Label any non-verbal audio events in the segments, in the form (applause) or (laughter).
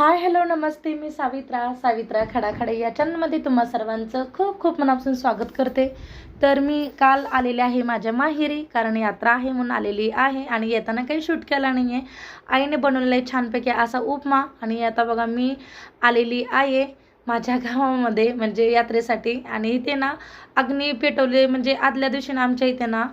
Hi hello नमस्ते मी सावित्रा सावित्रा खडाखडे. या चॅनलमध्ये तुम्हा सर्वांचं खूप खूप मनापासून स्वागत करते. तर मी काल आलेले आहे माझ्या माहेरी कारण यात्रा आहे म्हणून आलेली आहे आणि येताना काही शूट केला नाही आहे आईने बनवलेला आहे छानपैकी असा उपमा आणि आता बघा मी आलेली आहे माझ्या गावामध्ये म्हणजे यात्रेसाठी. आणि इथे ना अग्नी पेटवले म्हणजे आदल्या दिवशी ना आमच्या इथे ना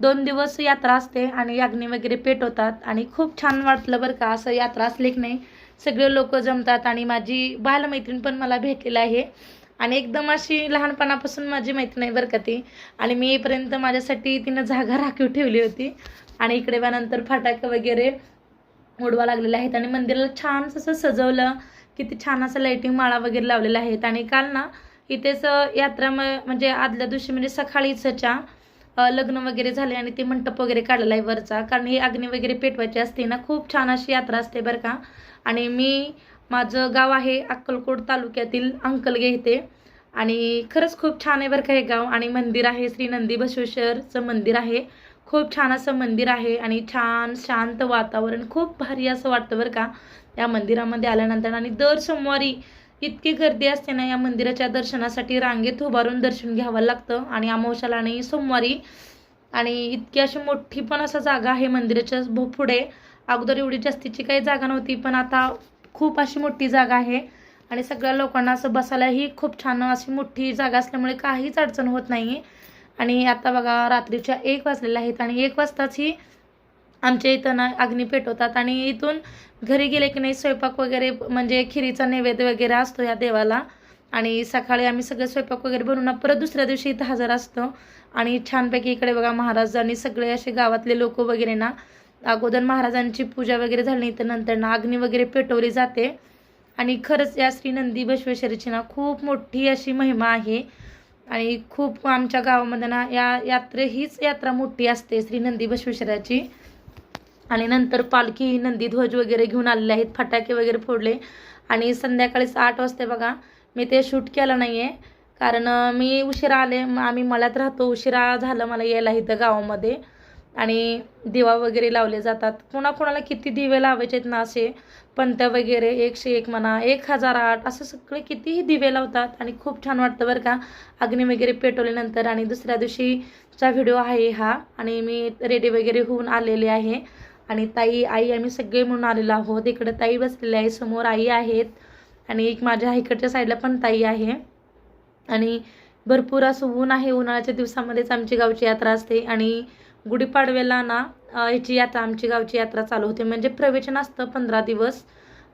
दोन दिवस यात्रा असते आणि अग्नी वगैरे पेटवतात. आणि खूप छान वाटलं बरं का असं यात्रा असली की नाही. सगळे लोक जमतात आणि माझी बालमैत्रीण पण मला भेटलेलं आहे. आणि एकदम अशी लहानपणापासून माझी मैत्रीण आहे बरं का ती. आणि मी येईपर्यंत माझ्यासाठी तिनं जागा राखीव ठेवली होती. आणि इकडे बा नंतर फटाके वगैरे उडवा लागलेले आहेत. आणि मंदिराला छान असं सजवलं किती छान असं लाईटिंग माळा वगैरे लावलेल्या आहेत. आणि काल ना इथेच यात्रा म म्हणजे आदल्या दिवशी म्हणजे सकाळीचच्या च्या लग्न वगैरे झाले आणि ते मंडप वगैरे काढलेला आहे वरचा. कारण ही अग्नी वगैरे पेटवायची असते ना खूप छान अशी यात्रा असते बरं का. आणि मी माझं गाव आहे अक्कलकोट तालुक्यातील अंकलगे इथे. आणि खरंच खूप छान आहे बरं का हे गाव. आणि मंदिर आहे श्री नंदी बसवेश्वरचं मंदिर आहे. खूप छान असं मंदिर आहे आणि छान शांत वातावरण. खूप भारी असं वाटतं बरं का त्या मंदिरामध्ये आल्यानंतर. आणि दर सोमवारी इतकी गर्दी असते ना या मंदिराच्या दर्शनासाठी रांगेत उभारून दर्शन घ्यावं लागतं आणि अमावश्याला आणि सोमवारी. आणि इतकी अशी मोठी पण असं जागा आहे मंदिराच्या भो- पुढे. अगोदर एवढी जास्तीची काही जागा नव्हती पण आता खूप अशी मोठी जागा आहे. आणि सगळ्या लोकांना असं बसायलाही खूप छान अशी मोठी जागा असल्यामुळे काहीच अडचण होत नाही. आणि आता बघा रात्रीच्या एक वाजलेल्या आहेत आणि एक वाजताच ही आमच्या इथं ना अग्नी पेटवतात आणि इथून घरी गेले की नाही स्वयंपाक वगैरे म्हणजे खिरीचा नैवेद्य वगैरे असतो या देवाला. आणि सकाळी आम्ही सगळे स्वयंपाक वगैरे बनवून परत दुसऱ्या दिवशी इथं हजर असतो. आणि छानपैकी इकडे बघा महाराजांनी सगळे असे गावातले लोक वगैरे ना अगोदर महाराजांची पूजा वगैरे झाली तर नंतर ना अग्नी वगैरे पेटवली जाते. आणि खरंच या श्री नंदी बसवेश्वरीची ना खूप मोठी अशी महिमा आहे. आणि खूप आमच्या गावामध्ये ना या यात्रे हीच यात्रा मोठी असते श्री नंदी बसवेश्वराची. आणि नंतर पालखी नंदी ध्वज वगैरे घेऊन आलेले आहेत. फटाके वगैरे फोडले. आणि संध्याकाळीच आठ वाजता बघा. मी ते शूट केलं नाही आहे कारण मी उशिरा आले. आम्ही मळ्यात राहतो. उशिरा झालं मला यायला इथं गावामध्ये. आणि दिवा वगैरे लावले जातात. कोणाकोणाला किती दिवे लावायचे आहेत ना असे. पंत वगैरे एकशे एक म्हणा एक हजार आठ असं सगळे कितीही दिवे लावतात. आणि खूप छान वाटतं बरं का. अग्नी वगैरे पेटवल्यानंतर. आणि दुसऱ्या दिवशीचा व्हिडिओ आहे हा. आणि मी रेडी वगैरे होऊन आलेले आहे. आणि ताई आई आम्ही सगळे म्हणून आलेलो आहोत. इकडे ताई बसलेली आहे समोर आई आहेत आणि एक माझ्या इकडच्या साईडला पण ताई आहे. आणि भरपूर असं ऊन आहे. उन्हाळ्याच्या दिवसामध्येच आमची गावची यात्रा असते. आणि गुढीपाडव्याला ना याची ह्याची यात्रा आमची गावची यात्रा चालू होते. म्हणजे प्रवेचन असतं पंधरा दिवस.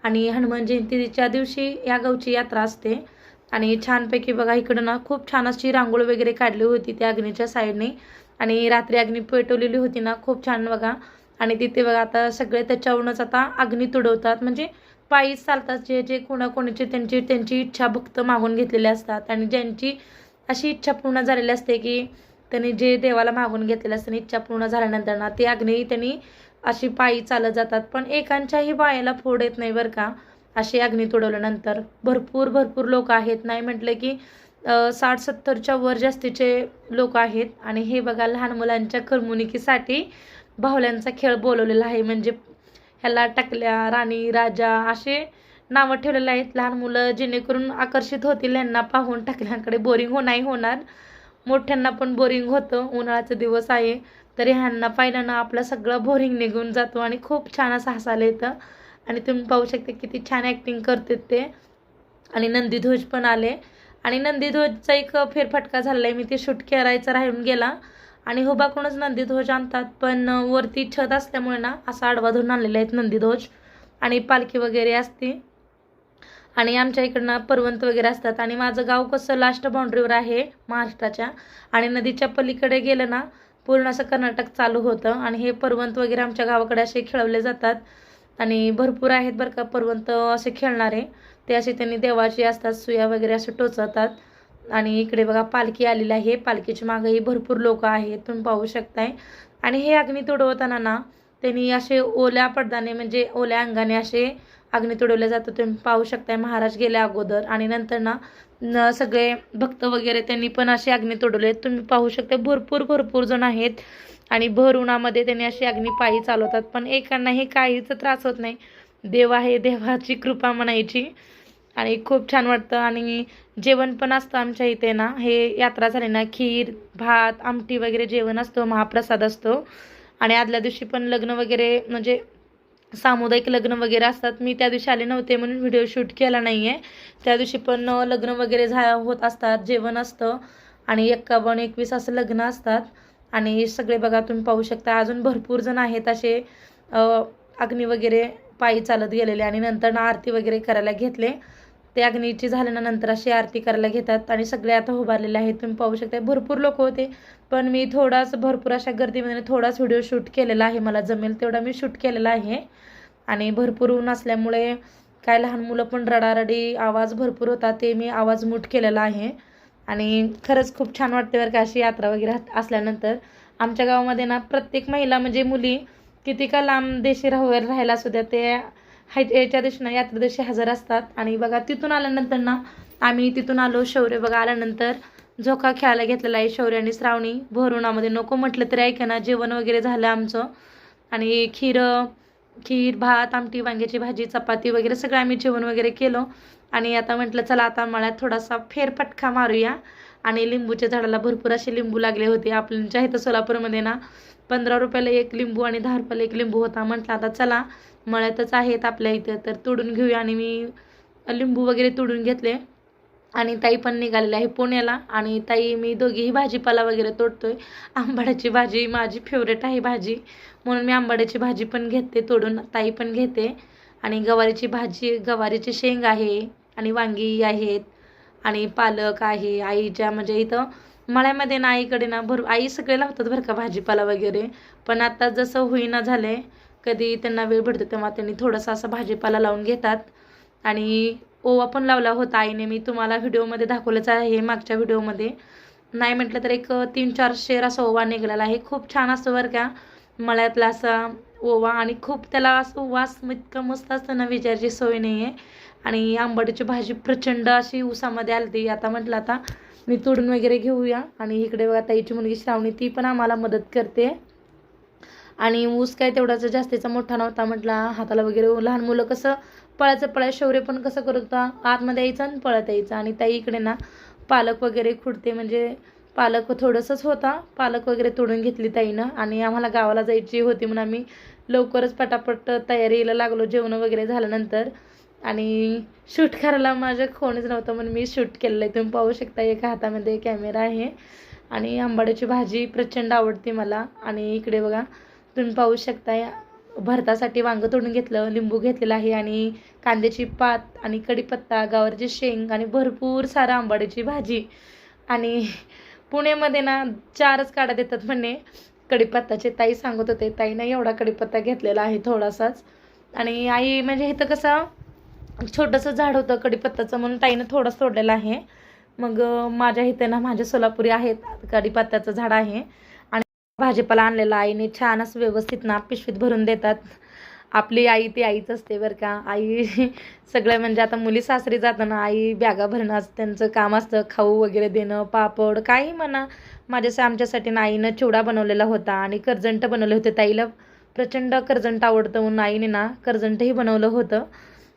आणि हनुमान जयंतीच्या दिवशी या गावची यात्रा असते. आणि छानपैकी बघा इकडं ना खूप छान अशी रांगोळी वगैरे काढली होती त्या अग्नीच्या साईडने. आणि रात्री अग्नी पेटवलेली होती ना खूप छान बघा. आणि तिथे बघा आता सगळे त्याच्यावरूनच आता अग्नी तुडवतात. म्हणजे पायी चालतात जे जे कोणाकोणाचे त्यांची त्यांची इच्छा भक्त मागून घेतलेले असतात. आणि ज्यांची अशी इच्छा पूर्ण झालेली असते की त्यांनी जे देवाला मागून घेतलेलं असतं आणि इच्छा पूर्ण झाल्यानंतर ना ते अग्नी त्यांनी अशी पायी चालत जातात. पण एकांच्याही बायाला फोड येत नाही बरं का अशी अग्नी तुडवल्यानंतर. भरपूर भरपूर लोक आहेत. नाही म्हटलं की साठ सत्तरच्या वर जास्तीचे लोक आहेत. आणि हे बघा लहान मुलांच्या करमणुकीसाठी बाहुल्यांचा खेळ बोलवलेला आहे. म्हणजे ह्याला टाकल्या राणी राजा असे नावं ठेवलेले आहेत. लहान मुलं जेणेकरून आकर्षित होतील. यांना पाहून टाकल्यांकडे बोरिंग हो नाही होणार. मोठ्यांना पण बोरिंग होतं. उन्हाळ्याचा दिवस आहे. तरी ह्यांना पाहिल्यानं आपला आपलं सगळं बोरिंग निघून जातो आणि खूप छान असं हसायला येतं. आणि तुम्ही पाहू शकता किती छान ॲक्टिंग करतात ते. आणि नंदीध्वज पण आले. आणि नंदीध्वजचा एक फेरफटका झालेला आहे. मी ते शूट करायचा राहून गेला. आणि हुबाकडूनच नंदीध्वज आणतात पण वरती छत असल्यामुळे ना असा आडवा धरून आणलेला आहेत नंदीध्वज. आणि पालखी वगैरे असते. आणि आमच्या इकडनं पर्वंत वगैरे असतात. आणि माझं गाव कसं लास्ट बाउंड्रीवर आहे महाराष्ट्राच्या. आणि नदीच्या पलीकडे गेलं ना पूर्ण असं कर्नाटक चालू होतं. आणि हे पर्वंत वगैरे आमच्या गावाकडे असे खेळवले जातात. आणि भरपूर आहेत बरं का पर्वंत असे खेळणारे. ते असे त्यांनी देवाचे असतात सुया वगैरे असे टोचवतात. आणि इकडे बघा पालखी आलेली आहे. पालखीच्या मागेही भरपूर लोक आहेत तुम्ही पाहू शकताय. आणि हे अग्नी तुडवताना ना त्यांनी असे ओल्या पडदाने म्हणजे ओल्या अंगाने असे अग्नी तुडवले जातो. तुम्ही पाहू शकताय महाराज गेले अगोदर. आणि नंतर ना सगळे भक्त वगैरे त्यांनी पण असे अग्नी तुडवले. तुम्ही पाहू शकता भरपूर भरपूर जण आहेत. आणि भर उन्हामध्ये त्यांनी अशी अग्नी पायी चालवतात. पण एकांनाही काहीच त्रास होत नाही. देव आहे देवाची कृपा म्हणायची. आणि खूप छान वाटतं. आणि जेवण पण असतं आमच्या इथे ना. हे यात्रा झाली ना खीर भात आमटी वगैरे जेवण असतो महाप्रसाद असतो. आणि आदल्या दिवशी पण लग्न वगैरे म्हणजे सामुदायिक लग्न वगैरे असतात. मी त्या दिवशी आले नव्हते म्हणून व्हिडिओ शूट केला नाही आहे त्या दिवशी पण लग्न वगैरे झा होत असतात जेवण असतं. आणि एक्कावन्न एकवीस असं लग्न असतात. आणि सगळे बघा तुम्ही पाहू शकता. अजून भरपूर जण आहेत असे अग्नी वगैरे पायी चालत गेलेले. आणि नंतर ना आरती वगैरे करायला घेतले. ते अग्नीची झाल्यानंतर अशी आरती करायला घेतात आणि सगळे आता उभारलेले आहेत. तुम्ही पाहू शकता भरपूर लोक होते पण मी थोडाच भरपूर अशा गर्दीमध्ये थोडाच व्हिडिओ शूट केलेला आहे मला जमेल तेवढा मी शूट केलेला आहे. आणि भरपूर ऊन असल्यामुळे काय लहान मुलं पण रडारडी आवाज भरपूर होता ते मी आवाज मूठ केलेला आहे. आणि खरंच खूप छान वाटते बरं का अशी यात्रा वगैरे असल्यानंतर. आमच्या गावामध्ये ना प्रत्येक महिला म्हणजे मुली किती का लांब देशी राहू राहायला असू द्या ते हाय याच्या दिवशी ना यात्रे दिवशी हजर असतात. आणि बघा तिथून आल्यानंतर ना आम्ही तिथून आलो शौर्य बघा आल्यानंतर झोका खेळायला घेतलेला आहे शौर्य आणि श्रावणी. भोरुणामध्ये नको म्हटलं तरी ऐका ना जेवण वगैरे झालं आमचं. आणि खीर खीर भात आमटी वांग्याची भाजी चपाती वगैरे सगळं आम्ही जेवण वगैरे केलं. आणि आता म्हटलं चला आता मळ्यात थोडासा फेरफटका मारूया. आणि लिंबूच्या झाडाला भरपूर असे लिंबू लागले होते. आपल्या इथं सोलापूरमध्ये ना पंधरा रुपयाला एक लिंबू आणि दहा रुपयाला एक लिंबू होता. म्हटलं आता चला मळ्यातच आहेत आपल्या इथं तर तोडून घेऊया. आणि मी लिंबू वगैरे तोडून घेतले. आणि ताई पण निघालेली आहे पुण्याला. आणि ताई मी दोघीही भाजीपाला वगैरे तोडतोय. आंबाड्याची भाजी माझी फेवरेट आहे भाजी. म्हणून मी आंबाड्याची भाजी पण घेते तोडून ताई पण घेते. आणि गवारीची भाजी गवारीची शेंग आहे. आणि वांगी आहेत. आणि पालक आहे आईच्या म्हणजे इथं मळ्यामध्ये ना आईकडे ना भर आई सगळे लावतात बरं का भाजीपाला वगैरे. पण आता जसं होईना झालं आहे कधी त्यांना वेळ भेटतो तेव्हा त्यांनी थोडासा असा भाजीपाला लावून घेतात. आणि ओवा पण लावला होता आईने मी तुम्हाला व्हिडिओमध्ये दाखवलंच आहे मागच्या व्हिडिओमध्ये. नाही म्हटलं तर एक तीन चार शेर असा ओवा निघालेला आहे. खूप छान असतो बरं का मळ्यातला असा ओवा आणि खूप त्याला असं वास इतकं मस्त असतं ना विचारची सोय नाही आहे आणि आंबाडीची भाजी प्रचंड अशी ऊसामध्ये आली आता म्हटलं आता मी तोडून वगैरे घेऊया. आणि इकडे बघा ताईची मुलगी श्रावणी ती पण आम्हाला मदत करते. आणि ऊस काय तेवढाच जास्तीचा मोठा नव्हता. म्हटला हाताला वगैरे लहान मुलं कसं पळायचं पळायचं शौर्य पण कसं करत होता? आतमध्ये यायचं आणि पळत यायचं. आणि ताई इकडे ना पालक वगैरे खुडते. म्हणजे पालक थोडंसंच होता. पालक वगैरे तोडून घेतली ताईनं. आणि आम्हाला गावाला जायची होती म्हणून आम्ही लवकरच पटापट तयारीला लागलो जेवण वगैरे झाल्यानंतर. आणि शूट करायला माझं कोणीच नव्हतं म्हणून मी शूट केलेलं आहे. तुम्ही पाहू शकता एका हातामध्ये कॅमेरा आहे. आणि आंबाड्याची भाजी प्रचंड आवडते मला. आणि इकडे बघा तुम्ही पाहू शकता भरतासाठी वांगं तोडून घेतलं लिंबू घेतलेलं आहे आणि कांद्याची पात आणि कढीपत्ता गावरची शेंग आणि भरपूर सारं आंबाड्याची भाजी. आणि पुण्यामध्ये ना चारच काढा देतात म्हणे. कढीपत्ताचे ताई सांगत होते ताईनं एवढा कढीपत्ता घेतलेला आहे थोडासाच. आणि आई म्हणजे इथं कसं छोटंसं झाड होतं कढीपत्ताचं म्हणून ताईनं थोडंच तोडलेलं आहे. मग माझ्या इथे ना माझ्या सोलापुरी आहेत कढीपत्त्याचं झाड आहे. आणि भाजीपाला आणलेला आईने छान असं व्यवस्थित ना पिशवीत भरून देतात. आपली आई ती आईच असते बरं का. आई (laughs) सगळं म्हणजे आता मुली सासरी जाताना आई बॅगा भरणं असं त्यांचं काम असतं. खाऊ वगैरे देणं पापड काही म्हणा. माझ्या आमच्यासाठी ना आईनं चिवडा बनवलेला होता आणि कर्जंट बनवले होते. ताईला प्रचंड कर्जंट आवडतं म्हणून आईने ना कर्जंटही बनवलं होतं.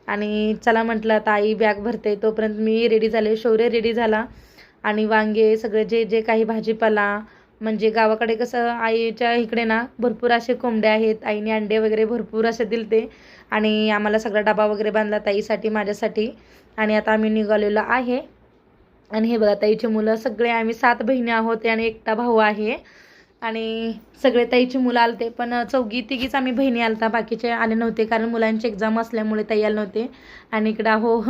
आणि चला म्हटलं आता आई बॅग भरते. तोपर्यंत मी रेडी झाले. शौर्य रेडी झाला. आणि वांगे सगळे जे जे काही भाजीपाला म्हणजे गावाकडे कसं आईच्या इकडे ना भरपूर असे कोंबड्या आहेत आईने अंडे वगैरे भरपूर असे दिलते. आणि आम्हाला सगळा डबा वगैरे बांधला ताईसाठी माझ्यासाठी. आणि आता आम्ही निघालेलो आहे. आणि हे बघा ताईची मुलं सगळे आम्ही सात बहिणी आहोत आणि एकटा भाऊ आहे. आणि सगळे ताईची मुलं आलते पण चौघी तिघीच आम्ही बहिणी आलता. बाकीचे आले नव्हते कारण मुलांची एक्झाम असल्यामुळे ताई आले नव्हते. आणि इकडं हो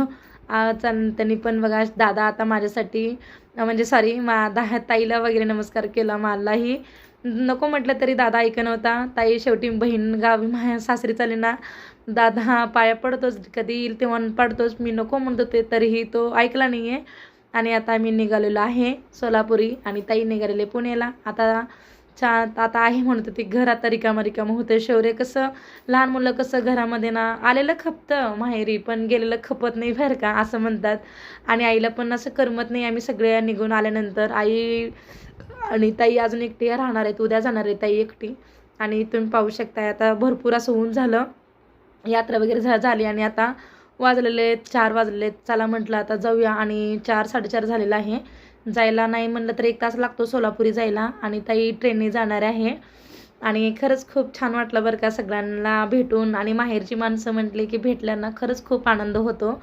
त्यांनी पण बघा दादा आता माझ्यासाठी म्हणजे सॉरी मा दा ताईला वगैरे नमस्कार केला मलाही. नको म्हटलं तरी दादा ऐक नव्हता. ताई शेवटी बहीण गावी माझ्या सासरी चालली ना दादा पाया पडतोच कधी येईल तेव्हा पडतोच मी नको म्हणत होते तरीही तो ऐकला नाही आहे आणि आता आम्ही निघालेलो आहे सोलापुरी आणि ताई निघालेले पुण्याला. आता छान आता आहे म्हणत होती घर आता रिकामं रिकामं होतं. शौर्य कसं लहान मुलं कसं घरामध्ये ना आलेलं खपतं माहेरी पण गेलेलं खपत नाही बाहेर का असं म्हणतात. आणि आईला पण असं करमत नाही आम्ही सगळे निघून आल्यानंतर आई आणि ताई अजून एकटी राहणार आहेत उद्या जाणार आहे ताई एकटी. आणि तुम्ही पाहू शकताय आता भरपूर असं ऊन झालं. यात्रा वगैरे झा झाली आणि आता वाजलेले आहेत चार वाजलेले आहेत चला म्हटलं आता जाऊया आणि चार साडेचार झालेलं आहे. जायला नाही म्हणलं तर एक तास लागतो सोलापुरी जायला आणि ताई ट्रेनने जाणार आहे. आणि खरंच खूप छान वाटलं बरं का सगळ्यांना भेटून. आणि माहेरची माणसं म्हटली की भेटल्यानं खरंच खूप आनंद होतो.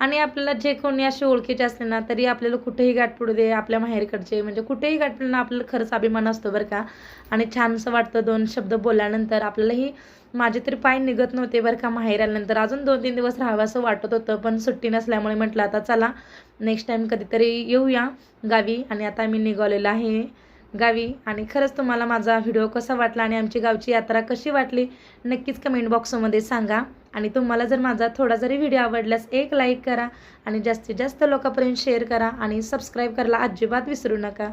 आणि आपल्याला जे कोणी असे ओळखीचे असले ना तरी आपल्याला कुठेही गाठ पडू दे आपल्या माहेरकडचे. म्हणजे कुठेही गाठ पडून ना आपल्याला खरंच अभिमान असतो बरं का. आणि छानसं वाटतं दोन शब्द बोलल्यानंतर. आपल्यालाही माझे तरी पाय निघत नव्हते बरं का माहेर आल्यानंतर. अजून दोन तीन दिवस राहावं असं वाटत होतं पण सुट्टी नसल्यामुळे म्हटलं आता चला नेक्स्ट टाईम कधीतरी येऊया गावी. आणि आता मी निघालेलं आहे गावी. आणि खरंच तुम्हाला माझा व्हिडिओ कसा वाटला आणि आमची गावची यात्रा कशी वाटली नक्कीच कमेंट बॉक्समध्ये सांगा. आणि तुम्हाला जर माझा थोडा जरी व्हिडिओ आवडल्यास एक लाईक करा आणि जास्तीत जास्त लोकांपर्यंत शेअर करा आणि सबस्क्राईब करायला अजिबात विसरू नका.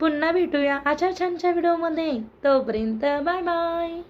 पुन्हा भेटूया अशा छानच्या व्हिडिओमध्ये तोपर्यंत बाय बाय